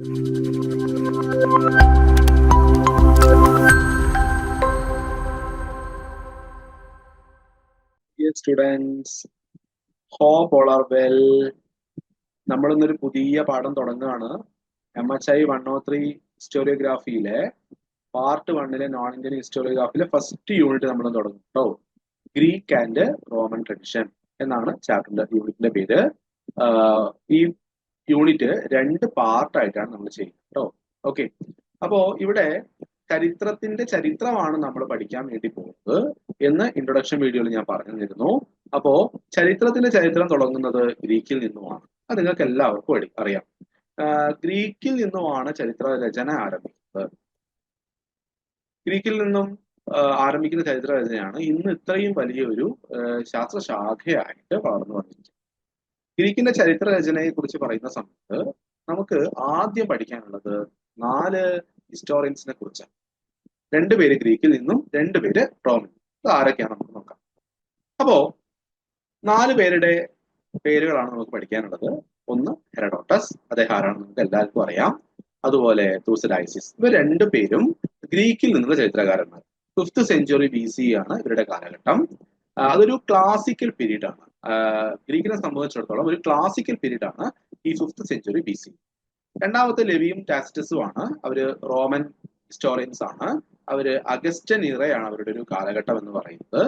Dear students, hope all are well. നമ്മളിന്നൊരു പുതിയ പാഠം തുടങ്ങുകയാണ്. M H I one oh three ഹിസ്റ്റോറിയോഗ്രാഫിയിലെ part വണ്ണിലെ non Indian ഹിസ്റ്റോറിയോഗ്രാഫിയിലെ ഫസ്റ്റ് യൂണിറ്റ് നമ്മൾ തുടങ്ങും കേട്ടോ ഗ്രീക്ക് ആൻഡ് റോമൻ ട്രഡിഷൻ എന്നാണ് ചാപ്റ്ററിന്റെ യൂണിറ്റിന്റെ പേര്. ഈ യൂണിറ്റ് രണ്ട് പാർട്ടായിട്ടാണ് നമ്മൾ ചെയ്യുന്നത് കേട്ടോ ഓക്കെ അപ്പോ ഇവിടെ ചരിത്രത്തിന്റെ ചരിത്രമാണ് നമ്മൾ പഠിക്കാൻ വേണ്ടി പോകുന്നത് എന്ന് ഇൻട്രൊഡക്ഷൻ വീഡിയോയിൽ ഞാൻ പറഞ്ഞു തന്നിരുന്നു അപ്പോ ചരിത്രത്തിന്റെ ചരിത്രം തുടങ്ങുന്നത് ഗ്രീക്കിൽ നിന്നുമാണ്. അത് നിങ്ങൾക്ക് എല്ലാവർക്കും അറിയാം. ഗ്രീക്കിൽ നിന്നുമാണ് ചരിത്ര രചന ആരംഭിക്കുന്നത്. ഗ്രീക്കിൽ നിന്നും ആരംഭിക്കുന്ന ചരിത്ര രചനയാണ് ഇന്ന് ഇത്രയും വലിയൊരു ശാസ്ത്രശാഖയായിട്ട് ശാസ്ത്ര വളർന്നു വന്നിരിക്കുന്നത്. ഗ്രീക്കിന്റെ ചരിത്ര രചനയെ കുറിച്ച് പറയുന്ന സമയത്ത് നമുക്ക് ആദ്യം പഠിക്കാനുള്ളത് നാല് ഹിസ്റ്റോറിയൻസിനെ കുറിച്ചാണ്. രണ്ടുപേര് ഗ്രീക്കിൽ നിന്നും രണ്ടുപേര് റോമിൽ ഇത് ആരൊക്കെയാണ് നമുക്ക് നോക്കാം. അപ്പോ നാല് പേരുടെ പേരുകളാണ് നമുക്ക് പഠിക്കാനുള്ളത്. ഒന്ന് ഹെറഡോട്ടസ് അദ്ദേഹം ആരാണെന്ന് നമുക്ക് എല്ലാവർക്കും അറിയാം. അതുപോലെ തൂസഡൈസിസ് ഇവർ രണ്ടു പേരും ഗ്രീക്കിൽ നിന്നുള്ള ചരിത്രകാരന്മാർ ഫിഫ്ത് സെഞ്ചുറി ബി സി ആണ് ഇവരുടെ കാലഘട്ടം. അതൊരു ക്ലാസിക്കൽ പീരീഡ് ആണ്. ഗ്രീക്കിനെ സംബന്ധിച്ചിടത്തോളം ഒരു ക്ലാസിക്കൽ പീരീഡ് ആണ് ഈ ഫിഫ്ത് സെഞ്ചുറി ബി സി രണ്ടാമത്തെ ലെവിയും ടാസിറ്റസും ആണ്. അവർ റോമൻ ഹിസ്റ്റോറിയൻസ് ആണ്. അവർ അഗസ്റ്റൻ ഇറയാണ് അവരുടെ ഒരു കാലഘട്ടം എന്ന് പറയുന്നത്.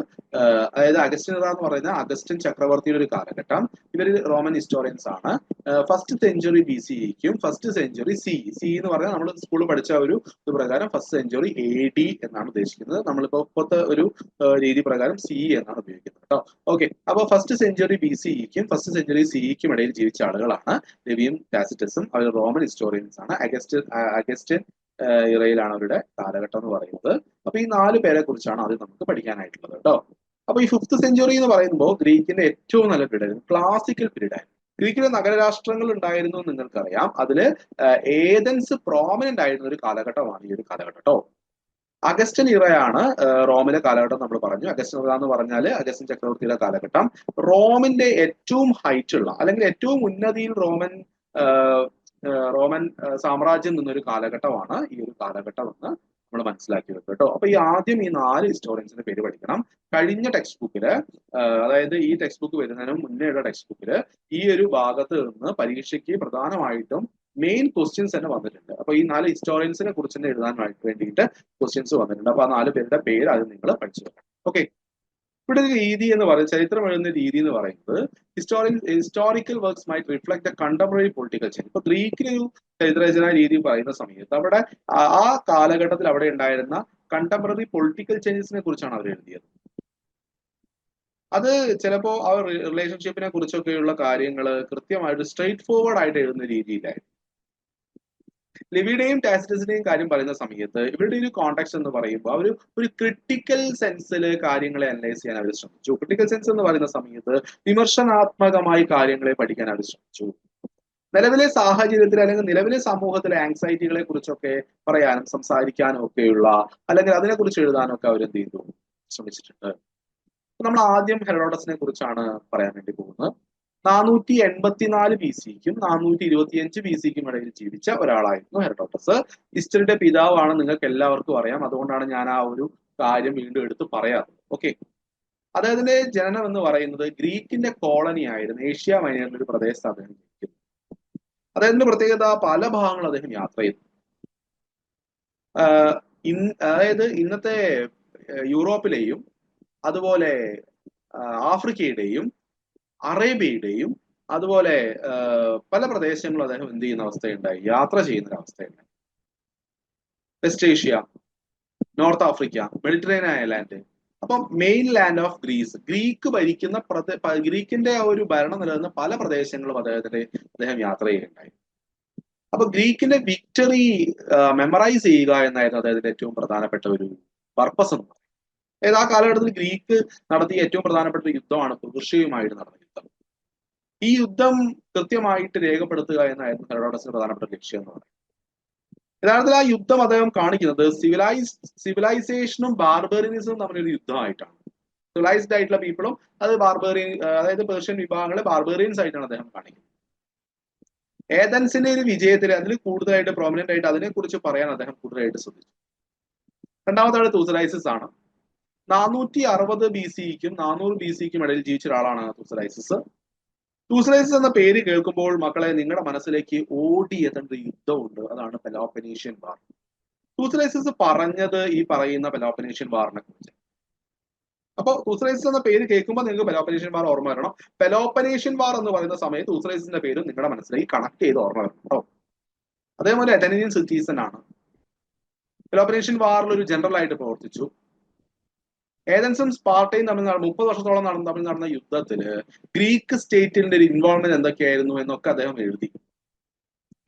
അതായത് അഗസ്റ്റൻ ഇറ എന്ന് പറയുന്ന അഗസ്റ്റൻ ചക്രവർത്തിയുടെ ഒരു കാലഘട്ടം. ഇവർ റോമൻ ഹിസ്റ്റോറിയൻസ് ആണ്. ഫസ്റ്റ് സെഞ്ചുറി ബി സിക്കും ഫസ്റ്റ് സെഞ്ചുറി സി സി എന്ന് പറഞ്ഞാൽ നമ്മൾ സ്കൂളിൽ പഠിച്ച ഒരു പ്രകാരം ഫസ്റ്റ് സെഞ്ചുറി എ ഡി എന്നാണ് ഉദ്ദേശിക്കുന്നത്. നമ്മളിപ്പോ ഇപ്പോഴത്തെ ഒരു രീതി പ്രകാരം സി എന്നാണ് ഉപയോഗിക്കുന്നത് കേട്ടോ ഓക്കെ അപ്പൊ ഫസ്റ്റ് സെഞ്ചുറി ബി സിക്കും ഫസ്റ്റ് സെഞ്ചുറി സിക്കും ഇടയിൽ ജീവിച്ച ആളുകളാണ്. ലെവിയും ടാസിറ്റസും അവർ റോമൻ ഹിസ്റ്റോറിയൻസ് ആണ്. അഗസ്റ്റ് അഗസ്റ്റൻ ഇറയിലാണ് അവരുടെ കാലഘട്ടം എന്ന് പറയുന്നത്. അപ്പൊ ഈ നാല് പേരെ കുറിച്ചാണ് ആദ്യം നമുക്ക് പഠിക്കാനായിട്ടുള്ളത് കേട്ടോ. അപ്പൊ ഈ ഫിഫ്ത് സെഞ്ചുറി എന്ന് പറയുമ്പോൾ ഗ്രീക്കിന്റെ ഏറ്റവും നല്ല പീരീഡ് ആയിരുന്നു. ക്ലാസിക്കൽ പീരീഡ് ആയിരുന്നു. ഗ്രീക്കിലെ നഗരരാഷ്ട്രങ്ങൾ ഉണ്ടായിരുന്നു എന്ന് നിങ്ങൾക്കറിയാം. അതിൽ ഏതൻസ് പ്രോമിനന്റ് ആയിരുന്ന ഒരു കാലഘട്ടമാണ് ഈ ഒരു കാലഘട്ടം കേട്ടോ. അഗസ്റ്റൻ ഇറയാണ് റോമിലെ കാലഘട്ടം നമ്മൾ പറഞ്ഞു. അഗസ്റ്റൻ ഇറ എന്ന് പറഞ്ഞാൽ അഗസ്റ്റൻ ചക്രവർത്തിയുടെ കാലഘട്ടം. റോമിന്റെ ഏറ്റവും ഹൈറ്റ് ഉള്ള അല്ലെങ്കിൽ ഏറ്റവും ഉന്നതിയിൽ റോമൻ റോമൻ സാമ്രാജ്യം നിന്നൊരു കാലഘട്ടമാണ് ഈ ഒരു കാലഘട്ടം എന്ന് നമ്മൾ മനസ്സിലാക്കി വെക്കും കേട്ടോ. അപ്പൊ ഈ ആദ്യം ഈ നാല് ഹിസ്റ്റോറിയൻസിന്റെ പേര് പഠിക്കണം. കഴിഞ്ഞ ടെക്സ്റ്റ് ബുക്കിൽ അതായത് ഈ ടെക്സ്റ്റ് ബുക്ക് വരുന്നതിന് മുന്നേയുള്ള ടെക്സ്റ്റ് ബുക്കിൽ ഈ ഒരു ഭാഗത്ത് നിന്ന് പരീക്ഷയ്ക്ക് പ്രധാനമായിട്ടും മെയിൻ ക്വസ്റ്റ്യൻസ് തന്നെ വന്നിട്ടുണ്ട്. അപ്പൊ ഈ നാല് ഹിസ്റ്റോറിയൻസിനെ കുറിച്ച് തന്നെ എഴുതാനായിട്ട് വേണ്ടിയിട്ട് ക്വസ്റ്റ്യൻസ് വന്നിട്ടുണ്ട്. അപ്പൊ ആ നാല് പേരുടെ പേര് അത് നിങ്ങൾ പഠിച്ചു വെക്കണം. ഓക്കെ ഇവിടെ ഒരു രീതി എന്ന് പറയുന്നത് ചരിത്രം എഴുതുന്ന രീതി എന്ന് പറയുന്നത് historic historical works might reflect the contemporary political change ഇപ്പൊ ഗ്രീക്കിലൊരു ചരിത്രരചന രീതി പറയുന്ന സമയത്ത് അവിടെ ആ കാലഘട്ടത്തിൽ അവിടെ ഉണ്ടായിരുന്ന കണ്ടംപററി പൊളിറ്റിക്കൽ ചേഞ്ചസിനെ കുറിച്ചാണ് അവർ എഴുതിയത്. അത് ചിലപ്പോ ആ റിലേഷൻഷിപ്പിനെ കുറിച്ചൊക്കെയുള്ള കാര്യങ്ങൾ കൃത്യമായിട്ട് സ്ട്രെയിറ്റ് ഫോർവേഡ് ആയിട്ട് എഴുതുന്ന രീതിയിലായിരുന്നു. ലിവിയുടെയും ടാസിറ്റസിന്റെയും കാര്യം പറയുന്ന സമയത്ത് ഇവരുടെ ഒരു കോണ്ടാക്ട് എന്ന് പറയുമ്പോൾ അവർ ഒരു ക്രിട്ടിക്കൽ സെൻസിൽ കാര്യങ്ങളെ അനലൈസ് ചെയ്യാൻ അവർ ശ്രമിച്ചു. ക്രിട്ടിക്കൽ സെൻസ് എന്ന് പറയുന്ന സമയത്ത് വിമർശനാത്മകമായി കാര്യങ്ങളെ പഠിക്കാൻ അവർ ശ്രമിച്ചു. നിലവിലെ സാഹചര്യത്തിൽ അല്ലെങ്കിൽ നിലവിലെ സമൂഹത്തിലെ ആങ്സൈറ്റികളെ കുറിച്ചൊക്കെ പറയാനും സംസാരിക്കാനും ഒക്കെയുള്ള അല്ലെങ്കിൽ അതിനെ കുറിച്ച് എഴുതാനും ഒക്കെ അവർ എന്ത് ചെയ്തു? ശ്രമിച്ചിട്ടുണ്ട്. നമ്മൾ ആദ്യം ഹെറോഡസിനെ കുറിച്ചാണ് പറയാൻ വേണ്ടി പോകുന്നത്. നാനൂറ്റി എൺപത്തിനാല് ബി സിക്കും നാനൂറ്റി ഇരുപത്തിയഞ്ച് ബി സിക്കും ഇടയിൽ ജീവിച്ച ഒരാളായിരുന്നു ഹെറഡോട്ടസ് ഹിസ്റ്ററിയുടെ പിതാവാണ് നിങ്ങൾക്ക് എല്ലാവർക്കും അറിയാം. അതുകൊണ്ടാണ് ഞാൻ ആ ഒരു കാര്യം വീണ്ടും എടുത്ത് പറയാറ് ഓക്കെ. അദ്ദേഹത്തിന്റെ ജനനം എന്ന് പറയുന്നത് ഗ്രീക്കിന്റെ കോളനി ആയിരുന്നു. ഏഷ്യ മൈനറിന്റെ ഒരു പ്രദേശത്ത് അദ്ദേഹം ജീവിക്കുന്നു. അദ്ദേഹത്തിന്റെ പ്രത്യേകത പല ഭാഗങ്ങൾ അദ്ദേഹം യാത്ര ചെയ്തു. അതായത് ഇന്നത്തെ യൂറോപ്പിലെയും അതുപോലെ ആഫ്രിക്കയുടെയും അറേബ്യയുടെയും അതുപോലെ പല പ്രദേശങ്ങളും അദ്ദേഹം എന്ത് ചെയ്യുന്ന അവസ്ഥയുണ്ടായി. യാത്ര ചെയ്യുന്ന അവസ്ഥയുണ്ടായി. West Asia North Africa Mediterranean island. അപ്പം mainland of Greece. Greek ഭരിക്കുന്ന ഗ്രീക്കിന്റെ ആ ഒരു ഭരണം നിലനിന്ന പല പ്രദേശങ്ങളും അദ്ദേഹത്തിന്റെ അദ്ദേഹം യാത്ര ചെയ്യുകയുണ്ടായി. അപ്പൊ ഗ്രീക്കിന്റെ വിക്ടറി മെമ്മറൈസ് ചെയ്യുക എന്നായിരുന്നു അദ്ദേഹത്തിന്റെ ഏറ്റവും പ്രധാനപ്പെട്ട ഒരു പർപ്പസ് എന്ന് പറയുന്നത്. അതായത് ആ കാലഘട്ടത്തിൽ ഗ്രീക്ക് നടത്തിയ ഏറ്റവും പ്രധാനപ്പെട്ട യുദ്ധമാണ് പ്രകൃഷിയുമായിട്ട് നടന്ന യുദ്ധം. ഈ യുദ്ധം കൃത്യമായിട്ട് രേഖപ്പെടുത്തുക എന്നായിരുന്നു ഹെറോഡസിന്റെ പ്രധാനപ്പെട്ട ലക്ഷ്യം എന്ന് പറയുന്നത്. യഥാർത്ഥത്തിൽ ആ യുദ്ധം അദ്ദേഹം കാണിക്കുന്നത് സിവിലൈസ് സിവിലൈസേഷനും ബാർബറിനിസവും തമ്മിലൊരു യുദ്ധമായിട്ടാണ്. സിവിലൈസ്ഡ് ആയിട്ടുള്ള പീപ്പിളും അത് ബാർബേറിയൻ അതായത് പേർഷ്യൻ വിഭാഗങ്ങളെ ബാർബേറിയൻസ് ആയിട്ടാണ് അദ്ദേഹം കാണിക്കുന്നത്. ഏതൻസിന്റെ ഒരു വിജയത്തിൽ അതിൽ കൂടുതലായിട്ട് പ്രോമിനന്റ് ആയിട്ട് അതിനെക്കുറിച്ച് പറയാൻ അദ്ദേഹം കൂടുതലായിട്ട് ശ്രദ്ധിച്ചു. രണ്ടാമതാണ് തൂസലൈസിസ് ആണ്. നാനൂറ്റി അറുപത് ബി സിക്കും നാനൂറ് ബി സിക്കും ഇടയിൽ ജീവിച്ച ഒരാളാണ് തൂസലൈസിസ്. തൂസലൈസിസ് എന്ന പേര് കേൾക്കുമ്പോൾ മക്കളെ നിങ്ങളുടെ മനസ്സിലേക്ക് ഓടിയെത്തേണ്ട ഒരു യുദ്ധമുണ്ട്. അതാണ് പെലോപ്പനീഷ്യൻ വാർ. തൂസലൈസിസ് പറഞ്ഞത് ഈ പറയുന്ന പെലോപ്പനീഷ്യൻ വാറിനെ കുറിച്ച്. അപ്പോൾ തൂസലൈസിസ് എന്ന പേര് കേൾക്കുമ്പോൾ നിങ്ങൾക്ക് പെലോപ്പനീഷ്യൻ വാർ ഓർമ്മ വരണം. പെലോപ്പനേഷ്യൻ വാർ എന്ന് പറയുന്ന സമയത്ത് തൂസലൈസിന്റെ പേര് നിങ്ങളുടെ മനസ്സിലേക്ക് കണക്ട് ചെയ്ത് ഓർമ്മ വരണം കേട്ടോ. അതേപോലെ അറ്റനിയൻ സിറ്റീസൺ ആണ്. പെലോപ്പനേഷ്യൻ വാറിൽ ഒരു ജനറൽ ആയിട്ട് പ്രവർത്തിച്ചു. ഏതൻസും സ്പാർട്ടയും തമ്മിൽ നടന്ന മുപ്പത് വർഷത്തോളം നടന്ന തമ്മിൽ നടന്ന യുദ്ധത്തിൽ ഗ്രീക്ക് സ്റ്റേറ്റിന്റെ ഒരു ഇൻവോൾവ്മെന്റ് എന്തൊക്കെയായിരുന്നു എന്നൊക്കെ അദ്ദേഹം എഴുതി.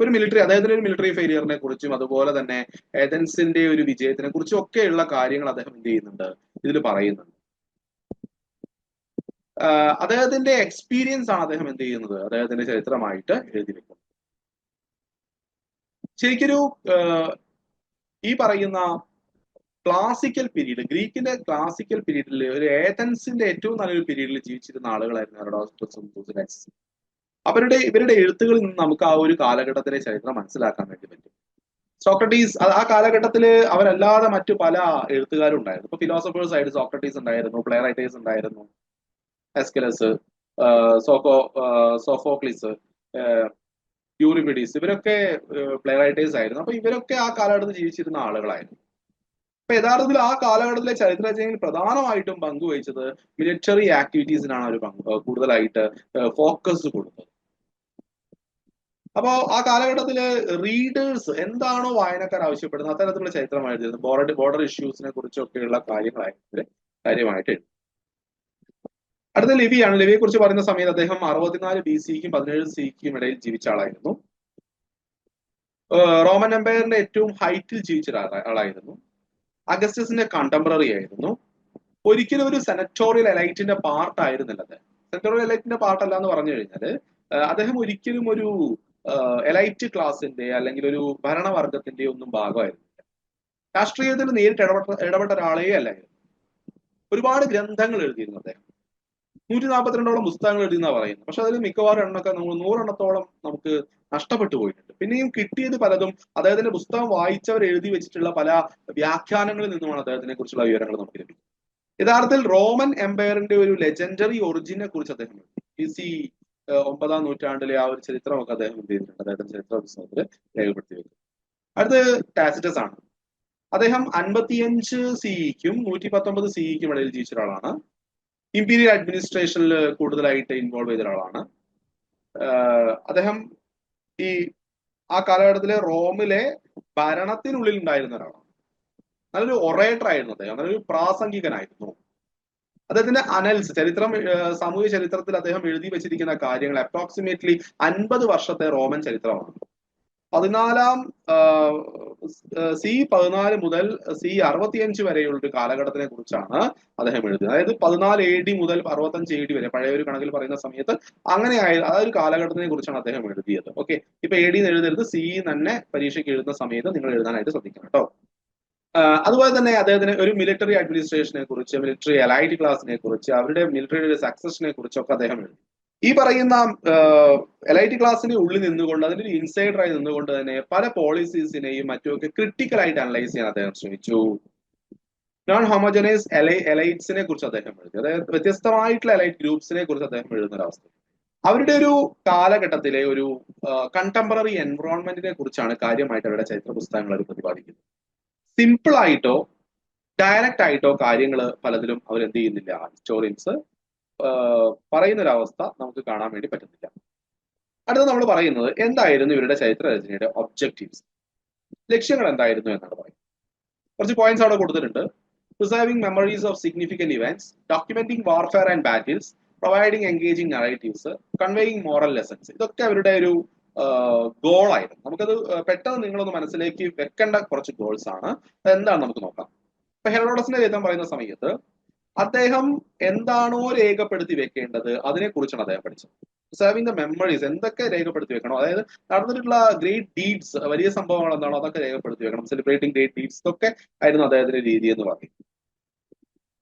ഒരു മിലിറ്ററി അദ്ദേഹത്തിന്റെ ഒരു മിലിറ്ററി ഫെയിലിയറിനെ കുറിച്ചും അതുപോലെ തന്നെ ഏതൻസിന്റെ ഒരു വിജയത്തിനെ കുറിച്ചും ഒക്കെയുള്ള കാര്യങ്ങൾ അദ്ദേഹം എന്ത് ചെയ്യുന്നുണ്ട്? ഇതിൽ പറയുന്നുണ്ട്. അദ്ദേഹത്തിന്റെ എക്സ്പീരിയൻസ് ആണ് അദ്ദേഹം എന്ത് ചെയ്യുന്നത്? അദ്ദേഹത്തിന്റെ ചരിത്രമായിട്ട് എഴുതി വെക്കുന്നത് ശരിക്കൊരു ഈ പറയുന്ന ക്ലാസിക്കൽ പീരീഡ് ഗ്രീക്കിന്റെ ക്ലാസിക്കൽ പീരീഡിൽ ഒരു ഏതൻസിന്റെ ഏറ്റവും നല്ലൊരു പീരീഡിൽ ജീവിച്ചിരുന്ന ആളുകളായിരുന്നു ഹെറോഡോസ്റ്റസും തൂസലൈറ്റ്സും അവരുടെ ഇവരുടെ എഴുത്തുകളിൽ നിന്ന് നമുക്ക് ആ ഒരു കാലഘട്ടത്തിലെ ചരിത്രം മനസ്സിലാക്കാൻ വേണ്ടി പറ്റും. സോക്രട്ടീസ് ആ കാലഘട്ടത്തിൽ അവരല്ലാതെ മറ്റു പല എഴുത്തുകാരും ഉണ്ടായിരുന്നു. ഇപ്പൊ ഫിലോസഫേഴ്സ് ആയിട്ട് സോക്രട്ടീസ് ഉണ്ടായിരുന്നു പ്ലേ റൈറ്റേഴ്സ് ഉണ്ടായിരുന്നു എസ്കലസ് സോക്കോ സോഫോക്ലിസ് യൂറിമിഡീസ് ഇവരൊക്കെ പ്ലേ റൈറ്റേഴ്സ് ആയിരുന്നു. അപ്പൊ ഇവരൊക്കെ ആ കാലഘട്ടത്തിൽ ജീവിച്ചിരുന്ന ആളുകളായിരുന്നു. അപ്പൊ യഥാർത്ഥത്തിൽ ആ കാലഘട്ടത്തിലെ ചരിത്ര രചനയിൽ പ്രധാനമായിട്ടും പങ്കുവഹിച്ചത് മിലിറ്ററി ആക്ടിവിറ്റീസിനാണ് അവർ പങ്ക് കൂടുതലായിട്ട് ഫോക്കസ് കൊടുത്തത്. അപ്പോ ആ കാലഘട്ടത്തിൽ റീഡേഴ്സ് എന്താണോ വായനക്കാർ ആവശ്യപ്പെടുന്നത് അത്തരത്തിലുള്ള ചരിത്രമായിരുന്നു ബോർഡർ ബോർഡർ ഇഷ്യൂസിനെ കുറിച്ചൊക്കെയുള്ള കാര്യങ്ങളായിട്ട് കാര്യമായിട്ട് അടുത്ത ലിവിയാണ് ലിവിയെ കുറിച്ച് പറയുന്ന സമയത്ത് അദ്ദേഹം അറുപത്തിനാല് ബി സിക്കും പതിനേഴ് സിക്കും ഇടയിൽ ജീവിച്ച ആളായിരുന്നു. റോമൻ എംപയറിന്റെ ഏറ്റവും ഹൈറ്റിൽ ജീവിച്ച ആളായിരുന്നു. അഗസ്റ്റസിന്റെ കണ്ടംപററി ആയിരുന്നു. ഒരിക്കലും ഒരു സെനറ്റോറിയൽ എലൈറ്റിന്റെ പാർട്ട് ആയിരുന്നില്ലത് സെനറ്റോറിയൽ എലൈറ്റിന്റെ പാർട്ട് അല്ല എന്ന് പറഞ്ഞു കഴിഞ്ഞാൽ അദ്ദേഹം ഒരിക്കലും ഒരു എലൈറ്റ് ക്ലാസിന്റെ അല്ലെങ്കിൽ ഒരു ഭരണവർഗത്തിന്റെ ഒന്നും ഭാഗമായിരുന്നില്ല. രാഷ്ട്രീയത്തിൽ നേരിട്ട് ഇടപെട്ട ഇടപെട്ട ഒരാളേ അല്ലായിരുന്നു. ഒരുപാട് ഗ്രന്ഥങ്ങൾ എഴുതിയിരുന്നു അദ്ദേഹം. നൂറ്റി നാൽപ്പത്തിരണ്ടോളം പുസ്തകങ്ങൾ എഴുതിയെന്നാണ് പറയുന്നത്. പക്ഷെ അതിൽ മിക്കവാറും എണ്ണൊക്കെ നമ്മൾ നൂറെണ്ണത്തോളം നമുക്ക് നഷ്ടപ്പെട്ടു പോയിട്ടുണ്ട്. പിന്നെയും കിട്ടിയത് പലതും അദ്ദേഹത്തിന്റെ പുസ്തകം വായിച്ചവർ എഴുതി വെച്ചിട്ടുള്ള പല വ്യാഖ്യാനങ്ങളിൽ നിന്നുമാണ് അദ്ദേഹത്തിനെ കുറിച്ചുള്ള വിവരങ്ങൾ നമുക്ക് ലഭിക്കുന്നത്. യഥാർത്ഥത്തിൽ റോമൻ എംപയറിന്റെ ഒരു ലെജൻഡറി ഒറിജിനെ കുറിച്ച് അദ്ദേഹം ബി സി ഒമ്പതാം നൂറ്റാണ്ടിലെ ആ ഒരു ചരിത്രമൊക്കെ അദ്ദേഹം എന്ത് ചെയ്തിട്ടുണ്ട്? അദ്ദേഹത്തിന്റെ ചരിത്ര പുസ്തകത്തിൽ രേഖപ്പെടുത്തി വെക്കും അടുത്ത് ടാസിറ്റസ് ആണ്. അദ്ദേഹം അൻപത്തിയഞ്ച് സിഇക്കും നൂറ്റി പത്തൊമ്പത് സിഇക്കും ഇടയിൽ ജീവിച്ച ഒരാളാണ്. ഇമ്പീരിയൽ അഡ്മിനിസ്ട്രേഷനിൽ കൂടുതലായിട്ട് ഇൻവോൾവ് ചെയ്ത ഒരാളാണ്. അദ്ദേഹം ഈ ആ കാലഘട്ടത്തിലെ റോമിലെ ഭരണത്തിനുള്ളിൽ ഉണ്ടായിരുന്ന ഒരാളാണ്. നല്ലൊരു ഒറേറ്റർ ആയിരുന്നു അദ്ദേഹം നല്ലൊരു പ്രാസംഗികനായിരുന്നു. അദ്ദേഹത്തിന്റെ അനൽസ് ചരിത്രം സാമൂഹ്യ ചരിത്രത്തിൽ അദ്ദേഹം എഴുതി വെച്ചിരിക്കുന്ന കാര്യങ്ങൾ അപ്രോക്സിമേറ്റ്ലി അൻപത് വർഷത്തെ റോമൻ ചരിത്രമാണ്. പതിനാലാം സി പതിനാല് മുതൽ സി അറുപത്തിയഞ്ച് വരെയുള്ള ഒരു കാലഘട്ടത്തിനെ കുറിച്ചാണ് അദ്ദേഹം എഴുതുന്നത് അതായത് പതിനാല് എ ഡി മുതൽ അറുപത്തഞ്ച് എ ഡി വരെ പഴയ ഒരു കണക്കിൽ പറയുന്ന സമയത്ത് അങ്ങനെ ആയ ആ ഒരു കാലഘട്ടത്തിനെ കുറിച്ചാണ് അദ്ദേഹം എഴുതിയത്. ഓക്കെ ഇപ്പൊ എ ഡി എഴുതരുത് സി തന്നെ പരീക്ഷയ്ക്ക് എഴുതുന്ന സമയത്ത് നിങ്ങൾ എഴുതാനായിട്ട് ശ്രദ്ധിക്കണം കേട്ടോ. അതുപോലെ തന്നെ അദ്ദേഹത്തിന് ഒരു മിലിറ്ററി അഡ്മിനിസ്ട്രേഷനെ കുറിച്ച് മിലിറ്ററി അലൈറ്റ് ക്ലാസിനെ കുറിച്ച് അവരുടെ മിലിറ്ററിയുടെ സക്സസിനെ കുറിച്ചൊക്കെ അദ്ദേഹം എഴുതി. ഈ പറയുന്ന എലൈറ്റ് ക്ലാസ്സിന്റെ ഉള്ളിൽ നിന്നുകൊണ്ട് അതിന്റെ ഒരു ഇൻസൈഡറായി നിന്നുകൊണ്ട് തന്നെ പല പോളിസീസിനെയും മറ്റുമൊക്കെ ക്രിട്ടിക്കൽ ആയിട്ട് അനലൈസ് ചെയ്യാൻ അദ്ദേഹം ശ്രമിച്ചു. നോൺ ഹോമോജനൈസ് എലൈ എലൈറ്റ്സിനെ കുറിച്ച് അദ്ദേഹം എഴുതി. അതായത് വ്യത്യസ്തമായിട്ടുള്ള എലൈറ്റ് ഗ്രൂപ്പ്സിനെ കുറിച്ച് അദ്ദേഹം എഴുതുന്ന ഒരു അവസ്ഥ. അവരുടെ ഒരു കാലഘട്ടത്തിലെ ഒരു കണ്ടംപററി എൻവറോൺമെന്റിനെ കുറിച്ചാണ് കാര്യമായിട്ട് അവരുടെ ചരിത്ര പുസ്തകങ്ങൾ അവർ പ്രതിപാദിക്കുന്നത്. സിമ്പിൾ ആയിട്ടോ ഡയറക്റ്റ് ആയിട്ടോ കാര്യങ്ങൾ പലതിലും അവർ എന്ത് ചെയ്യുന്നില്ല. ഹിസ്റ്റോറിയൻസ് പറയുന്ന അവസ്ഥ നമുക്ക് കാണാൻ വേണ്ടി പറ്റുന്നില്ല. അടുത്ത നമ്മൾ പറയുന്നത് എന്തായിരുന്നു ഇവരുടെ ചരിത്ര രചനയുടെ ഒബ്ജക്റ്റീവ്സ് ലക്ഷ്യങ്ങൾ എന്തായിരുന്നു എന്നാണ് പറയുന്നത്. കുറച്ച് പോയിന്റ്സ് അവിടെ കൊടുത്തിട്ടുണ്ട്. Preserving memories of significant events documenting warfare and battles providing engaging narratives conveying moral lessons ഇതൊക്കെ അവരുടെ ഒരു ഗോളായിരുന്നു നമുക്കത് പെട്ടെന്ന് നിങ്ങളൊന്ന് മനസ്സിലേക്ക് വെക്കേണ്ട കുറച്ച് ഗോൾസ് ആണ്. എന്താണ് നമുക്ക് നോക്കാം. ഇപ്പൊ ഹെറോഡസിന്റെ ചരിത്രം പറയുന്ന സമയത്ത് അദ്ദേഹം എന്താണോ രേഖപ്പെടുത്തി വെക്കേണ്ടത് അതിനെ കുറിച്ചാണ് അദ്ദേഹം പഠിച്ചത്. സെർവിംഗ് ദ മെമ്മറീസ് എന്തൊക്കെ രേഖപ്പെടുത്തി വെക്കണം? അതായത് നടന്നിട്ടുള്ള ഗ്രേറ്റ് ഡീഡ്സ് വലിയ സംഭവങ്ങൾ എന്താണോ അതൊക്കെ രേഖപ്പെടുത്തി വെക്കണം. സെലിബ്രേറ്റിംഗ് ഗ്രേറ്റ് ഡീഡ്സ് ഒക്കെ ആയിരുന്നു അദ്ദേഹത്തിന്റെ രീതി എന്ന് പറയും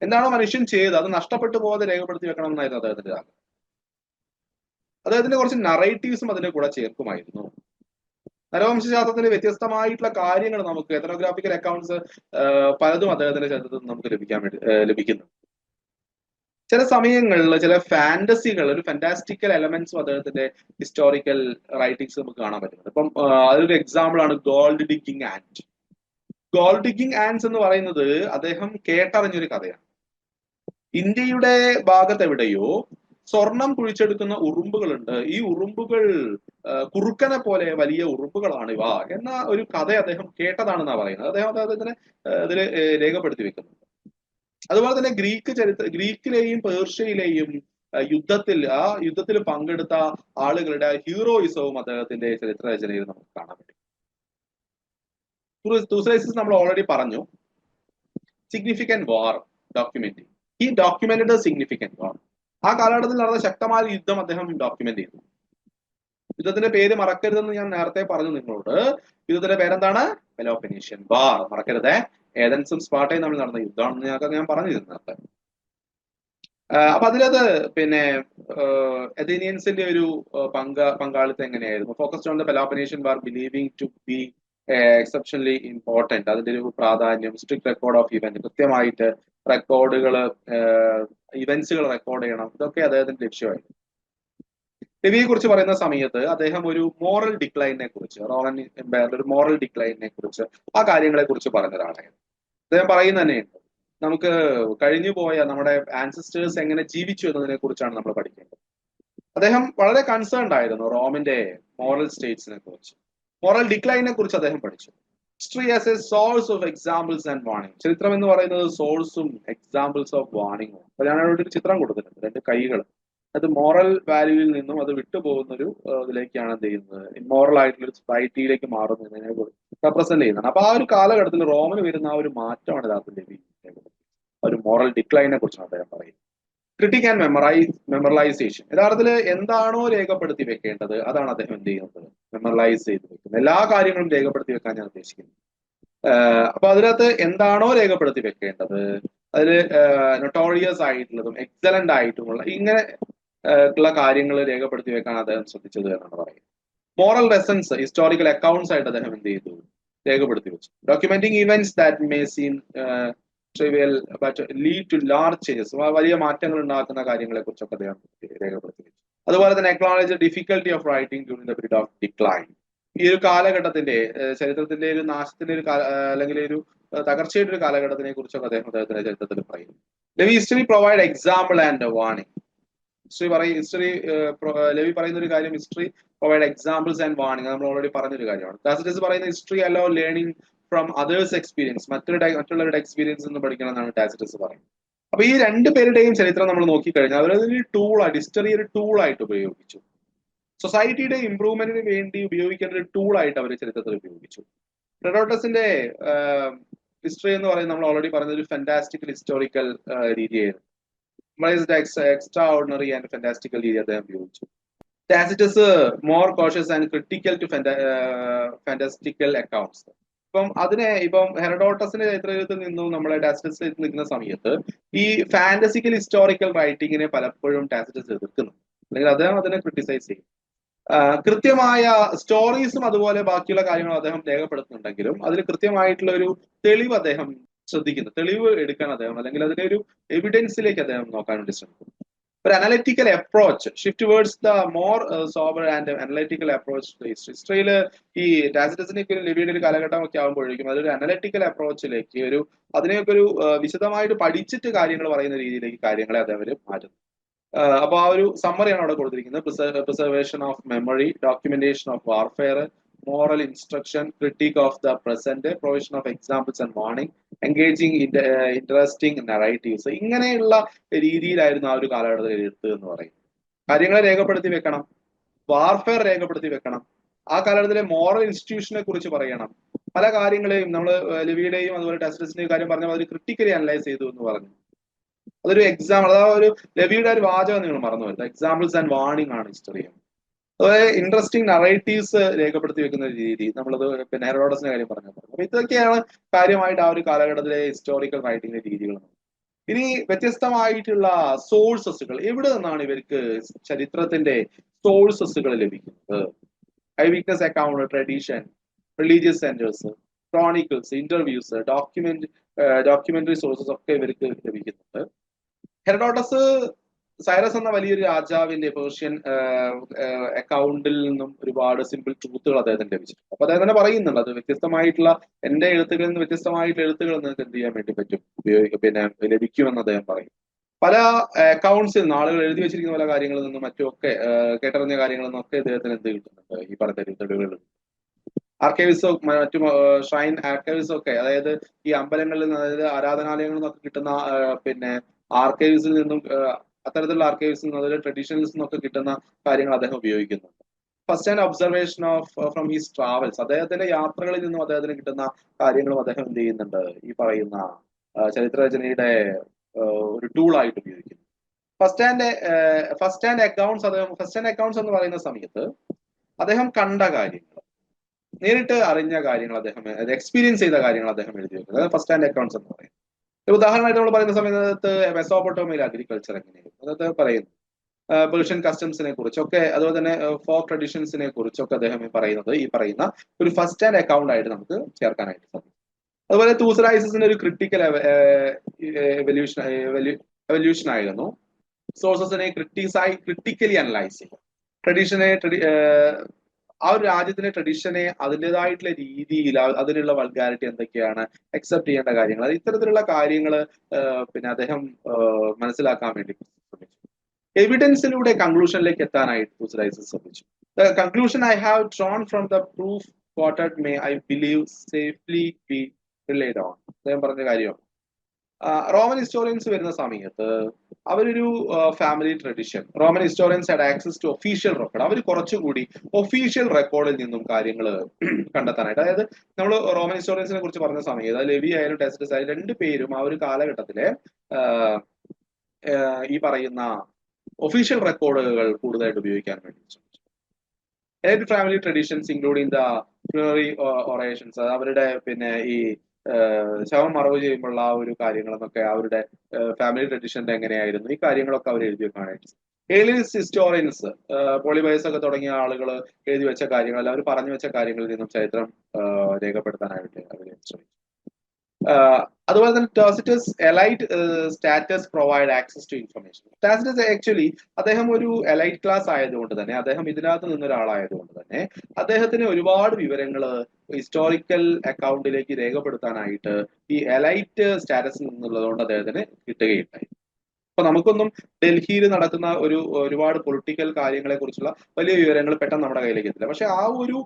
എന്താണോ മനുഷ്യൻ ചെയ്ത് അത് നഷ്ടപ്പെട്ടു പോകാതെ രേഖപ്പെടുത്തി വെക്കണം എന്നായിരുന്നു അദ്ദേഹത്തിന്റെ ആഗ്രഹം. അദ്ദേഹത്തിന്റെ കുറച്ച് നറേറ്റീവ്സും അതിന്റെ കൂടെ ചേർക്കുമായിരുന്നു. നരവംശാസ്ത്രത്തിന്റെ വ്യത്യസ്തമായിട്ടുള്ള കാര്യങ്ങൾ നമുക്ക് എത്തനോഗ്രാഫിക്കൽ അക്കൗണ്ട്സ് പലതും അദ്ദേഹത്തിന്റെ ചരിത്രത്തിൽ നമുക്ക് ലഭിക്കാൻ വേണ്ടി ലഭിക്കുന്നു ചില സമയങ്ങളിൽ ചില ഫാന്റസികൾ ഒരു ഫാന്റാസ്റ്റിക്കൽ എലമെന്റ്സും അദ്ദേഹത്തിന്റെ ഹിസ്റ്റോറിക്കൽ റൈറ്റിംഗ്സ് നമുക്ക് കാണാൻ പറ്റുന്നത് ഇപ്പം അതൊരു എക്സാമ്പിൾ ആണ് gold digging ant gold digging ants എന്ന് പറയുന്നത് അദ്ദേഹം കേട്ടറിഞ്ഞൊരു കഥയാണ്. ഇന്ത്യയുടെ ഭാഗത്ത് എവിടെയോ സ്വർണം കുഴിച്ചെടുക്കുന്ന ഉറുമ്പുകളുണ്ട്. ഈ ഉറുമ്പുകൾ കുറുക്കനെ പോലെ വലിയ ഉറുമ്പുകളാണ് ഇവ. എന്ന ഒരു കഥ അദ്ദേഹം കേട്ടതാണെന്നാണ് പറയുന്നത്. അദ്ദേഹം അദ്ദേഹത്തിന് ഇതിൽ രേഖപ്പെടുത്തി വെക്കുന്നുണ്ട്. അതുപോലെ തന്നെ ഗ്രീക്ക് ചരിത്ര ഗ്രീക്കിലെയും പേർഷ്യയിലെയും യുദ്ധത്തിൽ ആ യുദ്ധത്തിൽ പങ്കെടുത്ത ആളുകളുടെ ഹീറോയിസവും അദ്ദേഹത്തിന്റെ ചരിത്ര രചനയിൽ നമുക്ക് കാണാൻ പറ്റും. നമ്മൾ ഓൾറെഡി പറഞ്ഞു. സിഗ്നിഫിക്കന്റ് വാർ ഡോക്യുമെന്റ് ഈ ഡോക്യുമെന്റഡ് സിഗ്നിഫിക്കന്റ് വാർ ആ കാലഘട്ടത്തിൽ നടന്ന ശക്തമായ യുദ്ധം അദ്ദേഹം ഡോക്യുമെന്റ് ചെയ്തു. യുദ്ധത്തിന്റെ പേര് മറക്കരുതെന്ന് ഞാൻ നേരത്തെ പറഞ്ഞു നിങ്ങളോട്. യുദ്ധത്തിന്റെ പേരെന്താണ്? പെലോപ്പനീഷ്യൻ വാർ മറക്കരുതേ. ഏതൻസും സ്പാർട്ടയും തമ്മിൽ നടന്ന യുദ്ധമാണെന്ന് ഞാൻ ഞാൻ പറഞ്ഞു നേരത്തെ അപ്പൊ അതിലത് പിന്നെ എഥീനിയൻസിന്റെ ഒരു പങ്ക പങ്കാളിത്തം എങ്ങനെയായിരുന്നു? Focused on the Peloponnesian war believing to be exceptionally important അതിന്റെ ഒരു പ്രാധാന്യം സ്ട്രിക്ട് റെക്കോർഡ് ഓഫ് ഇവന്റ് കൃത്യമായിട്ട് റെക്കോർഡുകൾ ഇവന്റ്സുകൾ റെക്കോർഡ് ചെയ്യണം. ഇതൊക്കെ അദ്ദേഹത്തിന്റെ ലക്ഷ്യമായിരുന്നു. രവിയെ കുറിച്ച് പറയുന്ന സമയത്ത് അദ്ദേഹം ഒരു മോറൽ ഡിക്ലൈനെ കുറിച്ച് റോമൻ എംപയറിന്റെ ഒരു മോറൽ ഡിക്ലൈനെ കുറിച്ച് ആ കാര്യങ്ങളെ കുറിച്ച് പറഞ്ഞ ഒരാളായിരുന്നു അദ്ദേഹം പറയുന്ന തന്നെയുണ്ട് നമുക്ക് കഴിഞ്ഞു പോയ നമ്മുടെ ആൻസിസ്റ്റേഴ്സ് എങ്ങനെ ജീവിച്ചു എന്നതിനെ കുറിച്ചാണ് നമ്മൾ പഠിക്കേണ്ടത്. അദ്ദേഹം വളരെ കൺസേൺഡ് ആയിരുന്നു റോമിന്റെ മോറൽ സ്റ്റേറ്റ്സിനെ കുറിച്ച്. മോറൽ ഡിക്ലൈനെ കുറിച്ച് അദ്ദേഹം പഠിച്ചു. History as a source of examples and warning ചരിത്രം എന്ന് പറയുന്നത് സോഴ്സും എക്സാമ്പിൾസ് ഓഫ് വാണിംഗും അപ്പൊ ഞാൻ അവിടെ ഒരു ചിത്രം കൊടുത്തിട്ടുണ്ട്. രണ്ട് കൈകൾ അത് മോറൽ വാല്യൂവിൽ നിന്നും അത് വിട്ടുപോകുന്ന ഒരു ഇതിലേക്കാണ് എന്ത് ചെയ്യുന്നത്? ഇമ്മോറൽ ആയിട്ടുള്ള ഒരു സൊസൈറ്റിയിലേക്ക് മാറുന്നതിനെ റെപ്രസെന്റ് ചെയ്യുന്നതാണ് അപ്പൊ ആ ഒരു കാലഘട്ടത്തിൽ റോമിന് വരുന്ന ആ ഒരു മാറ്റമാണ് യഥാർത്ഥത്തിൽ ഒരു മോറൽ ഡിക്ലൈനെ കുറിച്ചാണ് അദ്ദേഹം പറയുന്നത്. ക്രിട്ടിക് ആൻഡ് മെമ്മറൈസ് മെമ്മറലൈസേഷൻ യഥാർത്ഥത്തിൽ എന്താണോ രേഖപ്പെടുത്തി വെക്കേണ്ടത് അതാണ് അദ്ദേഹം എന്ത് ചെയ്യുന്നത്? മെമ്മറലൈസ് ചെയ്ത് വെക്കുന്നത്. എല്ലാ കാര്യങ്ങളും രേഖപ്പെടുത്തി വെക്കാൻ ഞാൻ ഉദ്ദേശിക്കുന്നത് അപ്പൊ അതിനകത്ത് എന്താണോ രേഖപ്പെടുത്തി വെക്കേണ്ടത് അതിൽ നൊട്ടോറിയസ് ആയിട്ടുള്ളതും എക്സലന്റ് ആയിട്ടുമുള്ള ഇങ്ങനെ ഉള്ള കാര്യങ്ങൾ രേഖപ്പെടുത്തി വെക്കാൻ അദ്ദേഹം ശ്രദ്ധിച്ചത് എന്നാണ് പറയുന്നത്. മോറൽ ലെസൺസ് ഹിസ്റ്റോറിക്കൽ അക്കൗണ്ട്സ് ആയിട്ട് അദ്ദേഹം എന്ത് ചെയ്തു? രേഖപ്പെടുത്തി വെച്ചു. Documenting events that may trivial but lead to large changes വലിയ മാറ്റങ്ങൾ ഉണ്ടാക്കുന്ന കാര്യങ്ങളെ കുറിച്ചൊക്കെ അദ്ദേഹം രേഖപ്പെടുത്തി വെച്ചു. അതുപോലെ തന്നെ acknowledge difficulty of writing during the period of decline ഈ ഒരു കാലഘട്ടത്തിന്റെ ചരിത്രത്തിന്റെ ഒരു നാശത്തിന്റെ ഒരു അല്ലെങ്കിൽ ഒരു തകർച്ചയുടെ ഒരു കാലഘട്ടത്തിനെ കുറിച്ചൊക്കെ അദ്ദേഹം അദ്ദേഹത്തിന്റെ ചരിത്രത്തിൽ പറയുന്നു. History provide example and warning history പറയും ഹിസ്റ്ററി ലവി പറയുന്ന ഒരു കാര്യം history provide examples and warning നമ്മൾ ഓൾറെഡി പറഞ്ഞൊരു കാര്യമാണ്. ടാസിറ്റസ് പറയുന്ന ഹിസ്റ്ററി അല്ലോ ലേണിംഗ് ഫ്രം അതേഴ്സ് എക്സ്പീരിയൻസ് മറ്റൊരു മറ്റുള്ളവരുടെ എക്സ്പീരിയൻസ് എന്ന് പഠിക്കണം എന്നാണ് ടാസിറ്റസ് പറയുന്നത്. അപ്പൊ ഈ രണ്ട് പേരുടെയും ചരിത്രം നമ്മൾ നോക്കിക്കഴിഞ്ഞാൽ അവരതൊരു ടൂളായിട്ട് ഹിസ്റ്ററി ഒരു ടൂളായിട്ട് ഉപയോഗിച്ചു. സൊസൈറ്റിയുടെ ഇംപ്രൂവ്മെന്റിന് വേണ്ടി ഉപയോഗിക്കേണ്ട ഒരു ടൂളായിട്ട് അവർ ചരിത്രത്തിൽ ഉപയോഗിച്ചു. റെഡോട്ടസിന്റെ ഹിസ്റ്ററി എന്ന് പറയുന്നത് നമ്മൾ ഓൾറെഡി പറഞ്ഞ ഒരു ഫെന്റാസ്റ്റിക്കൽ ഹിസ്റ്റോറിക്കൽ രീതിയായിരുന്നു. എക്സ്ട്രാ ഓർഡിനറി ആൻഡ് ഫെന്റാസ്റ്റിക്കൽ രീതി അദ്ദേഹം ഉപയോഗിച്ചു Tacitus more cautious and critical to fantastical accounts ഇപ്പം അതിനെ ഇപ്പം ഹെറഡോട്ടസിന്റെ ചരിത്രത്തിൽ നിന്നും? നമ്മളെ ടാസിറ്റസ് നിൽക്കുന്ന സമയത്ത് ഈ ഫാന്റസിക്കൽ ഹിസ്റ്റോറിക്കൽ റൈറ്റിങ്ങിനെ പലപ്പോഴും ടാസിറ്റസ് എതിർക്കുന്നു. അല്ലെങ്കിൽ അദ്ദേഹം അതിനെ ക്രിട്ടിസൈസ് ചെയ്യും. കൃത്യമായ സ്റ്റോറീസും അതുപോലെ ബാക്കിയുള്ള കാര്യങ്ങളും അദ്ദേഹം രേഖപ്പെടുത്തുന്നുണ്ടെങ്കിലും അതിൽ കൃത്യമായിട്ടുള്ള ഒരു തെളിവ് അദ്ദേഹം ശ്രദ്ധിക്കുന്നു. തെളിവ് എടുക്കാൻ അദ്ദേഹം അല്ലെങ്കിൽ അതിന്റെ ഒരു എവിഡൻസിലേക്ക് അദ്ദേഹം നോക്കാൻ വേണ്ടി ശ്രമിക്കുന്നു. ഒരു analytical approach shift towards the more sober and analytical approach history ഹിസ്റ്ററിയിൽ ഈ ടാസിറ്റസിനൊക്കെ ഒരു ലിബിയുടെ ഒരു കാലഘട്ടം ഒക്കെ ആകുമ്പോഴേക്കും അതൊരു അനലിറ്റിക്കൽ അപ്രോച്ചിലേക്ക് ഒരു അതിനെയൊക്കെ ഒരു വിശദമായിട്ട് പഠിച്ചിട്ട് കാര്യങ്ങൾ പറയുന്ന രീതിയിലേക്ക് കാര്യങ്ങളെ അദ്ദേഹം മാറ്റുന്നു. അപ്പൊ ആ ഒരു സമ്മറിയാണ് അവിടെ കൊടുത്തിരിക്കുന്നത്. Preservation of memory documentation of warfare moral instruction critique of the present provision of examples and warning engaging interesting narratives ഇങ്ങനെയുള്ള രീതിയിലായിരുന്നു ആ ഒരു കാലഘട്ടത്തിൽ എഴുത്ത് എന്ന് പറയുന്നത്. കാര്യങ്ങളെ രേഖപ്പെടുത്തി വെക്കണം. വാർഫെയർ രേഖപ്പെടുത്തി വെക്കണം. ആ കാലഘട്ടത്തിലെ മോറൽ ഇൻസ്റ്റിറ്റ്യൂഷനെ കുറിച്ച് പറയണം. പല കാര്യങ്ങളെയും നമ്മൾ ലിവിയുടെയും അതുപോലെ ടെസ്റ്റിന്റെയും കാര്യം പറഞ്ഞാൽ അവർ ക്രിട്ടിക്കലി അനലൈസ് ചെയ്തു എന്ന് പറഞ്ഞു. അതൊരു എക്സാമ്പിൾ അതായത് ഒരു ലവിയുടെ ഒരു വാചകം നിങ്ങൾ മറന്നു വരുന്നത് എക്സാമ്പിൾസ് ആൻഡ് വാർണിംഗ് ആണ് ഹിസ്റ്ററി അതുപോലെ ഇൻട്രസ്റ്റിംഗ് നറേറ്റീവ്സ് രേഖപ്പെടുത്തി വെക്കുന്ന ഒരു രീതി. നമ്മളത് പിന്നെ ഹെറോഡസിന്റെ കാര്യം പറഞ്ഞു അപ്പൊ ഇതൊക്കെയാണ് കാര്യമായിട്ട് ആ ഒരു കാലഘട്ടത്തിലെ ഹിസ്റ്റോറിക്കൽ റൈറ്റിംഗിന്റെ രീതികൾ. ഇനി വ്യത്യസ്തമായിട്ടുള്ള സോഴ്സസുകൾ എവിടെ നിന്നാണ് ഇവർക്ക് ചരിത്രത്തിന്റെ സോഴ്സസുകൾ ലഭിക്കുന്നത്? Eyewitness account tradition religious centres chronicles interviews document documentary sources ഒക്കെ ഇവർക്ക് ലഭിക്കുന്നുണ്ട്. ഹെറഡോട്ടസ് സൈറസ് എന്ന വലിയൊരു രാജാവിന്റെ പേർഷ്യൻ അക്കൗണ്ടിൽ നിന്നും ഒരുപാട് സിമ്പിൾ ട്രൂത്തുകൾ അദ്ദേഹത്തിന് ലഭിച്ചിട്ടുണ്ട്. അപ്പൊ അദ്ദേഹം തന്നെ പറയുന്നുണ്ട് അത് വ്യത്യസ്തമായിട്ടുള്ള എന്റെ എഴുത്തുകളിൽ നിന്ന് വ്യത്യസ്തമായിട്ടുള്ള എഴുത്തുകൾ നിങ്ങൾക്ക് എന്ത് ചെയ്യാൻ വേണ്ടി പറ്റും? ഉപയോഗിക്കും പിന്നെ ലഭിക്കുമെന്ന് അദ്ദേഹം പറയും പല അക്കൗണ്ട്സിൽ നിന്ന് ആളുകൾ എഴുതി വെച്ചിരിക്കുന്ന പല കാര്യങ്ങളിൽ നിന്നും മറ്റുമൊക്കെ കേട്ടറിഞ്ഞ കാര്യങ്ങളിൽ നിന്നൊക്കെ ഇദ്ദേഹത്തിന് എന്ത് കിട്ടുന്നുണ്ട്? ഈ പറഞ്ഞ തെളിവുകൾ ആർക്കൈവ്സോ മറ്റു ഷൈൻ ആർക്കൈവ്സ് ഒക്കെ അതായത് ഈ അമ്പലങ്ങളിൽ നിന്ന് അതായത് ആരാധനാലയങ്ങളിൽ നിന്നൊക്കെ കിട്ടുന്ന പിന്നെ ആർക്കൈവ്സിൽ നിന്നും അത്തരത്തിലുള്ള ആർക്കൈവ്സിൽ നിന്നും അതുപോലെ ട്രഡീഷണൽസിൽ നിന്നൊക്കെ കിട്ടുന്ന കാര്യങ്ങൾ അദ്ദേഹം ഉപയോഗിക്കുന്നുണ്ട്. First hand observation of from his travels അദ്ദേഹത്തിന്റെ യാത്രകളിൽ നിന്നും അദ്ദേഹത്തിന് കിട്ടുന്ന കാര്യങ്ങളും അദ്ദേഹം എന്ത് ചെയ്യുന്നുണ്ട്? ഈ പറയുന്ന ചരിത്രരചനയുടെ ഒരു ടൂൾ ആയിട്ട് ഉപയോഗിക്കുന്നു. First hand first hand accounts അദ്ദേഹം ഫസ്റ്റ് ഹാൻഡ് അക്കൗണ്ട്സ് എന്ന് പറയുന്ന സമയത്ത് അദ്ദേഹം കണ്ട കാര്യങ്ങൾ നേരിട്ട് അറിഞ്ഞ കാര്യങ്ങൾ അദ്ദേഹം എക്സ്പീരിയൻസ് ചെയ്ത കാര്യങ്ങൾ അദ്ദേഹം എഴുതി വെക്കുന്നത് ഫസ്റ്റ് ഹാൻഡ് അക്കൗണ്ട്സ് എന്ന് പറയുന്നത്. ഉദാഹരണമായിട്ട് നമ്മൾ പറയുന്ന സമയത്ത് മെസോപ്പൊട്ടോമയിൽ അഗ്രികൾച്ചർ എങ്ങനെയായിരുന്നു? അതൊക്കെ പറയുന്നു. പേർഷ്യൻ കസ്റ്റംസിനെ കുറിച്ചൊക്കെ അതുപോലെ തന്നെ ഫോർ ട്രഡീഷൻസിനെ കുറിച്ചൊക്കെ അദ്ദേഹം പറയുന്നത് ഈ പറയുന്ന ഒരു ഫസ്റ്റ് ഹാൻഡ് അക്കൗണ്ട് ആയിട്ട് നമുക്ക് ചേർക്കാനായിട്ട് സാധിക്കും. അതുപോലെ തൂസറൈസിന്റെ ഒരു ക്രിട്ടിക്കൽ എവല്യൂഷൻ എവല്യൂഷൻ ആയിരുന്നു. സോഴ്സസിനെ ക്രിട്ടിസൈ ക്രിട്ടിക്കലി അനലൈസ് ചെയ്യുക. ട്രഡീഷനെ ആ ഒരു രാജ്യത്തിന്റെ ട്രഡീഷനെ അതിന്റെതായിട്ടുള്ള രീതിയിൽ അതിനുള്ള വൾഗാരിറ്റി എന്തൊക്കെയാണ് അക്സെപ്റ്റ് ചെയ്യേണ്ട കാര്യങ്ങൾ. അത് ഇത്തരത്തിലുള്ള കാര്യങ്ങൾ പിന്നെ അദ്ദേഹം മനസ്സിലാക്കാൻ വേണ്ടി ശ്രമിച്ചു. എവിഡൻസിലൂടെ കൺക്ലൂഷനിലേക്ക് എത്താനായിട്ട് സൂസറൈസസ് ശ്രമിച്ചു. Conclusion I have drawn from the proof ക്വാർട്ടർഡ് may I believe safely be relied on അദ്ദേഹം പറഞ്ഞ കാര്യമാണ് റോമൻ ഹിസ്റ്റോറിയൻസ് വരുന്ന സമയത്ത് അവരൊരു family tradition Roman historians had access to official record അവർ കുറച്ചുകൂടി ഒഫീഷ്യൽ റെക്കോർഡിൽ നിന്നും കാര്യങ്ങൾ കണ്ടെത്താനായിട്ട്. അതായത് നമ്മൾ റോമൻ ഹിസ്റ്റോറിയൻസിനെ കുറിച്ച് പറഞ്ഞ സമയത്ത് ലെവി ആയാലും ടെസ്റ്റസ് ആയാലും രണ്ട് പേരും ആ ഒരു കാലഘട്ടത്തിലെ ഈ പറയുന്ന ഒഫീഷ്യൽ റെക്കോർഡുകൾ കൂടുതലായിട്ട് ഉപയോഗിക്കാൻ വേണ്ടി ഏത് family traditions including the orations അവരുടെ പിന്നെ ഈ ശവം മറവ് ചെയ്യുമ്പോഴുള്ള ആ ഒരു കാര്യങ്ങളെന്നൊക്കെ അവരുടെ ഫാമിലി ട്രഡീഷന്റെ എങ്ങനെയായിരുന്നു? ഈ കാര്യങ്ങളൊക്കെ അവർ എഴുതി വെക്കാനായിട്ട് ഏലിയൻസ് ഹിസ്റ്റോറിയൻസ് പോളിബയസ് ഒക്കെ തുടങ്ങിയ ആളുകൾ എഴുതി വെച്ച കാര്യങ്ങൾ അവർ പറഞ്ഞു വെച്ച കാര്യങ്ങളിൽ നിന്നും ചരിത്രം രേഖപ്പെടുത്താനായിട്ട് അവർ ശ്രമിച്ചു. അതുപോലെ തന്നെ Tacitus elite status provide access to information Tacitus actually അദ്ദേഹം ഒരു എലൈറ്റ് ക്ലാസ് ആയതുകൊണ്ട് തന്നെ അദ്ദേഹം ഇതിനകത്ത് നിന്നൊരാളായതുകൊണ്ട് തന്നെ അദ്ദേഹത്തിന് ഒരുപാട് വിവരങ്ങൾ ഹിസ്റ്റോറിക്കൽ അക്കൗണ്ടിലേക്ക് രേഖപ്പെടുത്താനായിട്ട് ഈ എലൈറ്റ് സ്റ്റാറ്റസിൽ നിന്നുള്ളതുകൊണ്ട് അദ്ദേഹത്തിന് കിട്ടുകയുണ്ടായി. അപ്പൊ നമുക്കൊന്നും ഡൽഹിയിൽ നടക്കുന്ന ഒരു ഒരുപാട് പൊളിറ്റിക്കൽ കാര്യങ്ങളെ കുറിച്ചുള്ള വലിയ വിവരങ്ങൾ പെട്ടെന്ന് നമ്മുടെ കയ്യിലേക്ക് എത്തില്ല. പക്ഷെ ആ ഒരു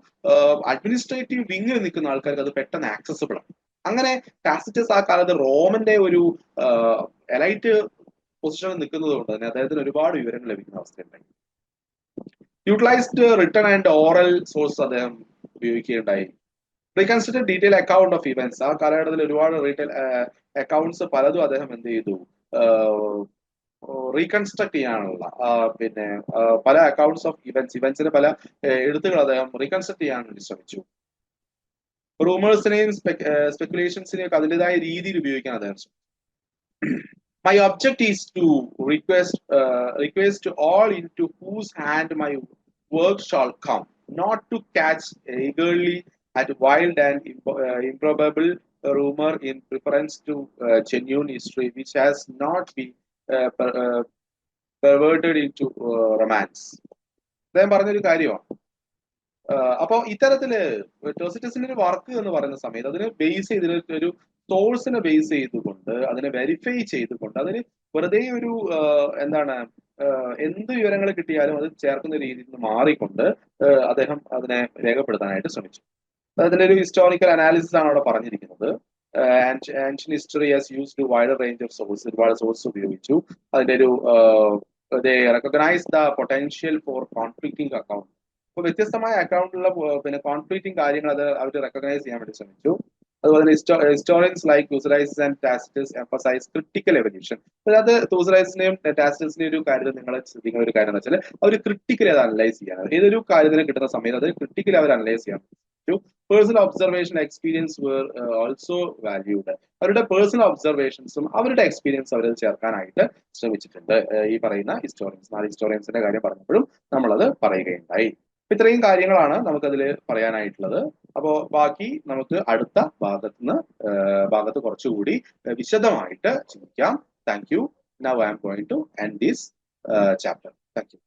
അഡ്മിനിസ്ട്രേറ്റീവ് വിങ്ങിൽ നിൽക്കുന്ന ആൾക്കാർക്ക് അത് പെട്ടെന്ന് ആക്സസിബിൾ ആണ്. അങ്ങനെ ടാസിറ്റസ് ആ കാലത്ത് റോമന്റെ ഒരു എലൈറ്റ് പൊസിഷനിൽ നിൽക്കുന്നത് കൊണ്ട് തന്നെ അദ്ദേഹത്തിന് ഒരുപാട് വിവരങ്ങൾ ലഭിക്കുന്ന അവസ്ഥയുണ്ടായി. Utilised written and oral source അദ്ദേഹം ഉപയോഗിക്കുകയുണ്ടായി. Reconsider detail account of events ആ കാലഘട്ടത്തിൽ ഒരുപാട് റീറ്റെയിൽ അക്കൗണ്ട്സ് പലതും അദ്ദേഹം എന്ത് ചെയ്തു? റീകൺസ്ട്രക്ട് ചെയ്യാനുള്ള പിന്നെ പല അക്കൗണ്ട്സ് ഓഫ് ഇവന്റ്സ് ഇവന്റ്സിന് പല എഴുത്തുകൾ അദ്ദേഹം റീകൺസ്ട്രക്ട് ചെയ്യാൻ വേണ്ടി ശ്രമിച്ചു. റൂമേഴ്സിനെയും സ്പെക്കുലേഷൻസിനെയും ഒക്കെ അതിന്റെതായ രീതിയിൽ ഉപയോഗിക്കാൻ അദ്ദേഹം my is is to request request all in to whose hand my work shall come not to catch eagerly at wild and uh, improbable rumor in preference to uh, genuine history which has not been uh, per, perverted into romance. അദ്ദേഹം പറഞ്ഞൊരു കാര്യമാണ് അപ്പോൾ ഇത്തരത്തിൽ ടോസിറ്റസിന്റെ ഒരു work എന്ന് പറയുന്ന സമയത്ത് അതിനെ ബേസ് ചെയ്ത് ഒരു സോഴ്സിനെ ബേസ് ചെയ്തുകൊണ്ട് അതിനെ വെരിഫൈ ചെയ്തുകൊണ്ട് അതിന് വെറുതെ ഒരു എന്താണ് എന്ത് വിവരങ്ങൾ കിട്ടിയാലും അത് ചേർക്കുന്ന രീതിയിൽ നിന്ന് മാറിക്കൊണ്ട് അദ്ദേഹം അതിനെ രേഖപ്പെടുത്താനായിട്ട് ശ്രമിച്ചു അതിന്റെ ഒരു ഹിസ്റ്റോറിക്കൽ അനാലിസിസ് ആണ് അവിടെ പറഞ്ഞിരിക്കുന്നത്. Ancient history has used wider range of source ഒരുപാട് സോഴ്സ് ഉപയോഗിച്ചു. അതിന്റെ ഒരു recognise the potential for conflicting account അപ്പോൾ വ്യത്യസ്തമായ അക്കൗണ്ടിലുള്ള പിന്നെ കോൺഫ്ലിക്റ്റിംഗ് കാര്യങ്ങൾ അത് അവർ റെക്കഗ്നൈസ് ചെയ്യാൻ വേണ്ടി ശ്രമിച്ചു. അതുപോലെ തന്നെ historians like Thucydides and Tacitus emphasise critical evolution അതായത് തൂസറൈസിനെയും ടാസിറ്റസിനെയും ഒരു കാര്യത്തിൽ നിങ്ങൾ ശ്രദ്ധിക്കുന്ന ഒരു കാര്യം എന്ന് വെച്ചാൽ അവർ ക്രിട്ടിക്കലി അത് അനലൈസ് ചെയ്യാണ് ഏതൊരു കാര്യത്തിന് കിട്ടുന്ന സമയത്ത് അത് ക്രിട്ടിക്കലി അവർ അനലൈസ് ചെയ്യണം to personal observation experience were also valued അവരുടെ പേഴ്സണൽ ഒബ്സർവേഷൻസും അവരുടെ എക്സ്പീരിയൻസ് അവരത് ചേർക്കാനായിട്ട് ശ്രമിച്ചിട്ടുണ്ട്. ഈ പറയുന്ന ഹിസ്റ്റോറിയൻസ് നാല് ഹിസ്റ്റോറിയൻസിന്റെ കാര്യം പറഞ്ഞപ്പോഴും നമ്മളത് പറയുകയുണ്ടായി. ഇത്രയും കാര്യങ്ങളാണ് നമുക്കതിൽ പറയാനായിട്ടുള്ളത്. അപ്പോൾ ബാക്കി നമുക്ക് അടുത്ത ഭാഗത്ത് നിന്ന് ഭാഗത്ത് കുറച്ചുകൂടി വിശദമായിട്ട് ചിന്തിക്കാം. Thank you now I'm going to end this chapter thank you